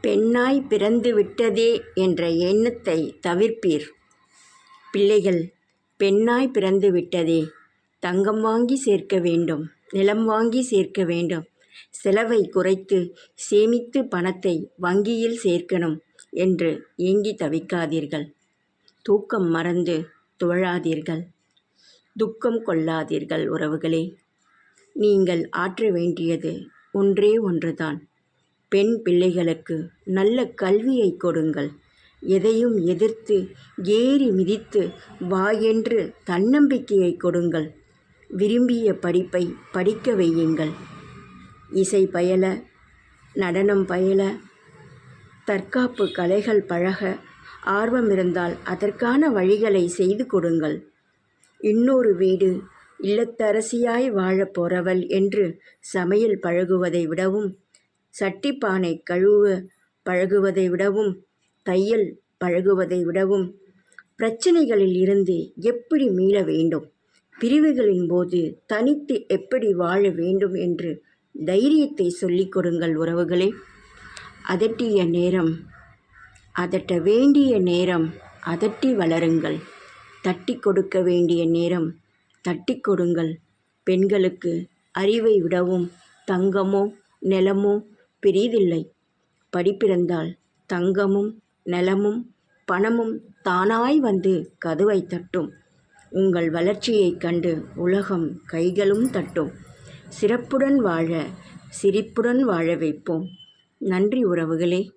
பெண்ணாய் பிறந்து விட்டதே என்ற எண்ணத்தை தவிர்ப்பீர். பிள்ளைகள் பெண்ணாய் பிறந்து விட்டதே. தங்கம் வாங்கி சேர்க்க வேண்டும் நிலம் வாங்கி சேர்க்க வேண்டும். செலவை குறைத்து சேமித்து பணத்தை வங்கியில் சேர்க்கணும் என்று ஏங்கி தவிக்காதீர்கள். தூக்கம் மறந்து துவழாதீர்கள். துக்கம் கொள்ளாதீர்கள் உறவுகளே. நீங்கள் ஆற்ற வேண்டியது ஒன்றே ஒன்றுதான். பெண் பிள்ளைகளுக்கு நல்ல கல்வியை கொடுங்கள். எதையும் எதிர்த்து ஏறி மிதித்து வா என்று தன்னம்பிக்கையை கொடுங்கள். விரும்பிய படிப்பை படிக்க வையுங்கள். இசை பயில நடனம் பயில தற்காப்பு கலைகள் பழக ஆர்வம் இருந்தால் அதற்கான வழிகளை செய்து கொடுங்கள். இன்னொரு வீடு இல்லத்தரசியாய் வாழப் போறவள் என்று சமையல் பழகுவதை விடவும் சட்டிப்பானை கழுவ பழகுவதை விடவும் தையல் பழகுவதை விடவும் பிரச்சனைகளில் இருந்து எப்படி மீள வேண்டும்? பிரிவுகளின் போது தனித்து எப்படி வாழ வேண்டும் என்று தைரியத்தை சொல்லிக் கொடுங்கள் உறவுகளே. அதட்டிய நேரம் அதட்ட வேண்டிய நேரம் அதட்டி வளருங்கள். தட்டி கொடுக்க வேண்டிய நேரம் தட்டி கொடுங்கள். பெண்களுக்கு அறிவை விடவும் தங்கமோ நிலமோ பெரிதில்லை. படிப்பிருந்தால் தங்கமும் நிலமும் பணமும் தானாய் வந்து கதவை தட்டும். உங்கள் வளர்ச்சியைக் கண்டு உலகம் கைகளும் தட்டும். சிறப்புடன் வாழ சிரிப்புடன் வாழ வைப்போம். நன்றி உறவுகளே.